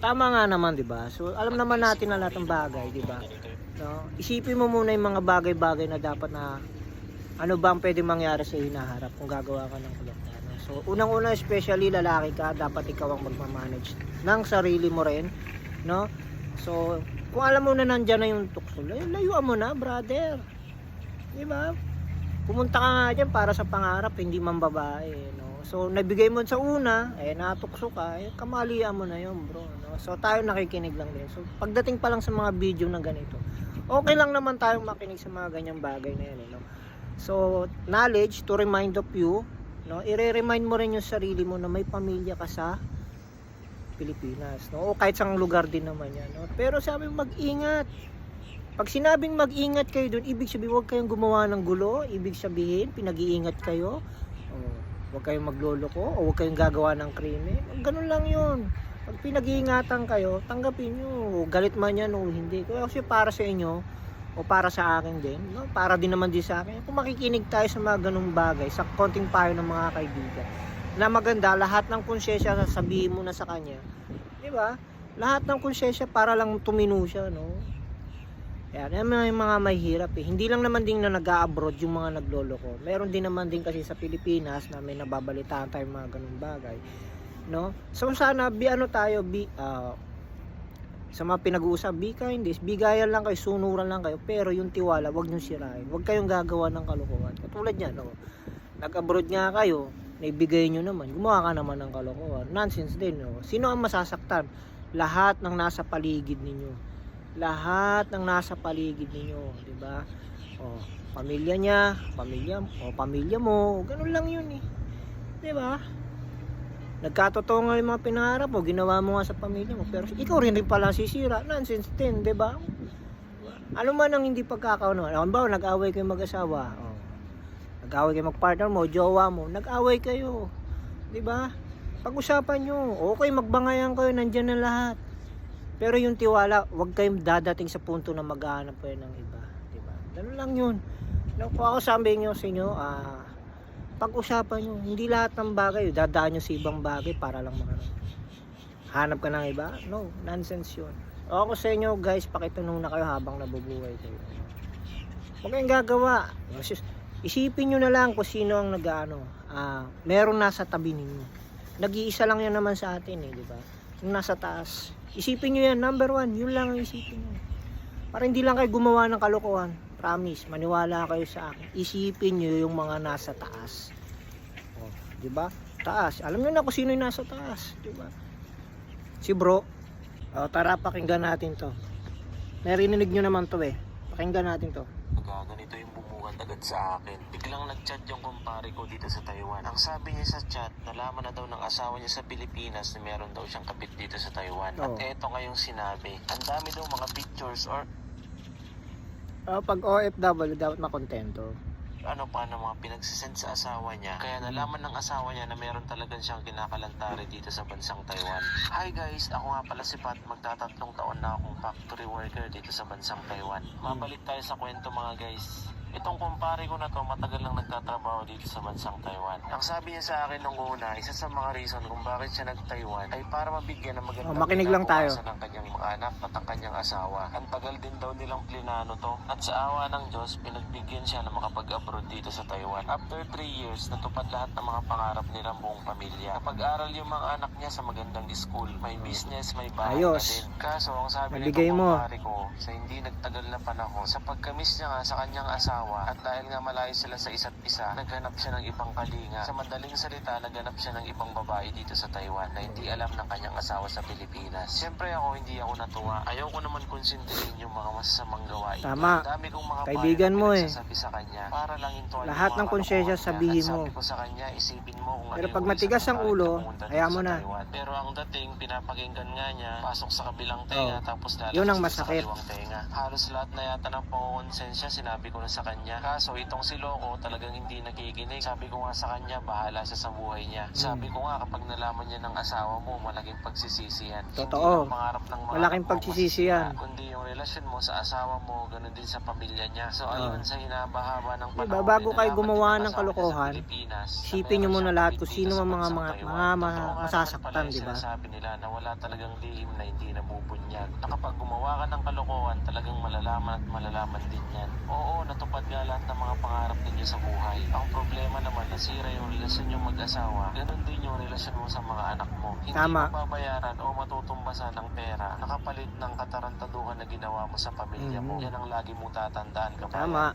Tama nga naman, 'di ba? So alam naman natin na lahat ng bagay, 'di ba? No? Isipin mo muna yung mga bagay-bagay na dapat na ano ba ang pwede mangyari sa hinaharap kung gagawa ka ng kuloktan. No? So unang-una especially lalaki ka, dapat ikaw ang magmamanage ng sarili mo rin, no? So kung alam mo na nandiyan na yung tukso, lay- layuan mo na, brother. 'Di ba? Pumunta ka nga dyan para sa pangarap, hindi man babae, So, nabigay mo sa una, eh, natukso ka, eh, kamalian mo na yun, bro, no? So, tayo nakikinig lang din. So, pagdating pa lang sa mga video na ganito, okay lang naman tayong makinig sa mga ganyang bagay na yan, eh, no? So, knowledge to remind of you, no? I-remind mo rin yung sarili mo na may pamilya ka sa Pilipinas, no? O kahit sa lugar din naman yan, no? Pero sabi mag-ingat. Pag sinabing mag-ingat kayo doon, ibig sabihin huwag kayong gumawa ng gulo, ibig sabihin pinag-iingat kayo. Oh, huwag kayong magloloko o huwag kayong gagawa ng krimen. Ganun lang 'yun. Pag pinag-iingatan kayo, tanggapin nyo. Galit man yan o hindi. Kasi para sa inyo, o para sa akin din, no? para din naman din sa akin. Kung makikinig tayo sa mga ganung bagay, sa konting payo ng mga kaibigan, na maganda, lahat ng konsyensya sasabihin mo na sa kanya. Di ba? Lahat ng konsyensya para lang tumino siya, no? Yan, yan mga, mga mahirap eh. Hindi lang naman din na nag-abroad yung mga nagloloko. Meron din naman din kasi sa Pilipinas na may nababalitaan tayo mga ganung bagay. No? So sana bi ano tayo bi ah, sa mga pinag-uusap, be kind this, bigayan lang kayo, sunuran lang kayo, pero yung tiwala, wag nyo sirain. Wag kayong gagawa ng kalokohan. Katulad niyan, no? nag-abroad nga kayo, naibigay nyo naman, gumawa ka naman ng kalokohan. Nonsense din, no? Sino ang masasaktan? Lahat ng nasa paligid ninyo lahat ng nasa paligid ninyo, 'di ba? Oh, pamilya niya, pamilya, o pamilya mo, ganun lang 'yun eh. 'Di ba? Nagkatotoo nga yung mga pinangarap mo, ginawa mo nga sa pamilya mo, pero ikaw rin rin pala sisira, nonsense din, 'di ba? Ano man ang hindi pagkakaunawan. Halimbawa, nag-away kayo mag-asawa. Oh. Nag-away kayo mag-partner mo, jowa mo, nag-away kayo. 'Di ba? Pag-usapan nyo. Okay, magbangayan kayo, nandyan na lahat. Pero yung tiwala, huwag kayong dadating sa punto na maghahanap kayo ng iba. Diba? Ganun lang yun. No, kung ako sabi nyo sa inyo, ah, pag-usapan nyo, hindi lahat ng bagay, dadaan nyo sa ibang bagay para lang maka hanap ka ng iba. No, nonsense yun. O ako sa inyo, guys, pakitanong na kayo habang nabubuhay kayo. Huwag kayong gagawa. Isipin nyo na lang kung sino ang nag-ano, ah, meron nasa tabi ninyo. Nag-iisa lang yan naman sa atin eh, di ba? Yung nasa taas. Isipin nyo yan, number one, yun lang ang isipin nyo. Para hindi lang kayo gumawa ng kalokohan. Promise, maniwala kayo sa akin. Isipin nyo yung mga nasa taas. Oh, di ba? Taas. Alam nyo na kung sino yung nasa taas, di ba? Si bro. Oh, tara pakinggan natin to. Narinig nyo naman to eh. Pakinggan natin to. Pagka ganito yung bumuhat agad sa akin. Biglang nag-chat yung kumpare ko dito sa Taiwan. Ang sabi niya sa chat, nalaman na daw ng asawa niya sa Pilipinas na meron daw siyang kapit dito sa Taiwan. Oo. At eto ngayong sinabi, ang dami daw mga pictures or Oh, pag OFW dapat makontento. ano pa ng mga pinagsisend sa asawa niya. Kaya nalaman ng asawa niya na meron talagang siyang kinakalantari dito sa bansang Taiwan. Hi guys, ako nga pala si Pat. Magtatatlong taon na akong factory worker dito sa bansang Taiwan. Mabalik tayo sa kwento mga guys. Itong kumpare ko na to matagal nang nagtatrabaho dito sa bansang Taiwan. Ang sabi niya sa akin nung una, isa sa mga reason kung bakit siya nag-Taiwan ay para mabigyan ng magandang Oh, makinig lang tayo. ng kanyang mga anak at ang kanyang asawa. Ang tagal din daw nilang plinano to. At sa awa ng Diyos, pinagbigyan siya na makapag-abroad dito sa Taiwan. After 3 years, natupad lahat ng mga pangarap nilang buong pamilya. Kapag-aral yung mga anak niya sa magandang school, may business, may bahay Ayos. na din. Kaso, ang sabi Nabigay nito mo. kumpare ko, sa hindi nagtagal na panahon, sa pagkamis niya nga sa kanyang asawa, at dahil nga malayo sila sa isa't isa, naghanap siya ng ibang kalinga. Sa madaling salita, naghanap siya ng ibang babae dito sa Taiwan na hindi alam ng kanyang asawa sa Pilipinas. Siyempre ako, hindi ako natuwa. Ayaw ko naman konsintihin yung mga masasamang gawain. Tama. Ang dami kong mga Kaibigan mo eh. sa kanya para lang hintuan Lahat ng niya. sabihin mo. sabi ko sa kanya, isipin mo kung Pero ano pag matigas ang ulo, ka pumunta dito hayaan mo sa na. Taiwan. Pero ang dating, pinapakinggan nga niya, pasok sa kabilang tenga, Oh. tapos lalabas Yun ang sa masakit. kaliwang tenga. Halos lahat na yata ng pangkonsensya, sinabi ko na sa kanya. Kaso itong si Loco talagang hindi nakikinig. Sabi ko nga sa kanya, bahala siya sa buhay niya. Sabi ko nga kapag nalaman niya ng asawa mo, malaking pagsisisi yan. Totoo. Hindi lang pangarap ng mga Malaking anak mo pagsisisi masisira, yan. Kundi yung relasyon mo sa asawa mo, ganun din sa pamilya niya. So Oo. ayun, sa hinabahaba ng Diba, panahon, bago kayo nalaman gumawa ng kalokohan, isipin meron muna lahat kung sino ang mga mga, mga, nga masasaktan, naman pala yung diba? Nila na wala talagang lihim na hindi nabubunyag. Na kapag gumawa ka ng kalokohan, talagang malalaman at malalaman din yan. Oo, natupad nga lahat ng mga pangarap ninyo sa buhay. Ang problema naman, nasira yung relasyon yung mag-asawa. Ganun din yung relasyon mo sa mga anak mo. Hindi Tama. mababayaran o matutumbasan ng pera nakapalit ng katarantaduhan na ginawa mo sa pamilya mo. Mhm. Yan ang lagi mong tatandaan kapag Tama.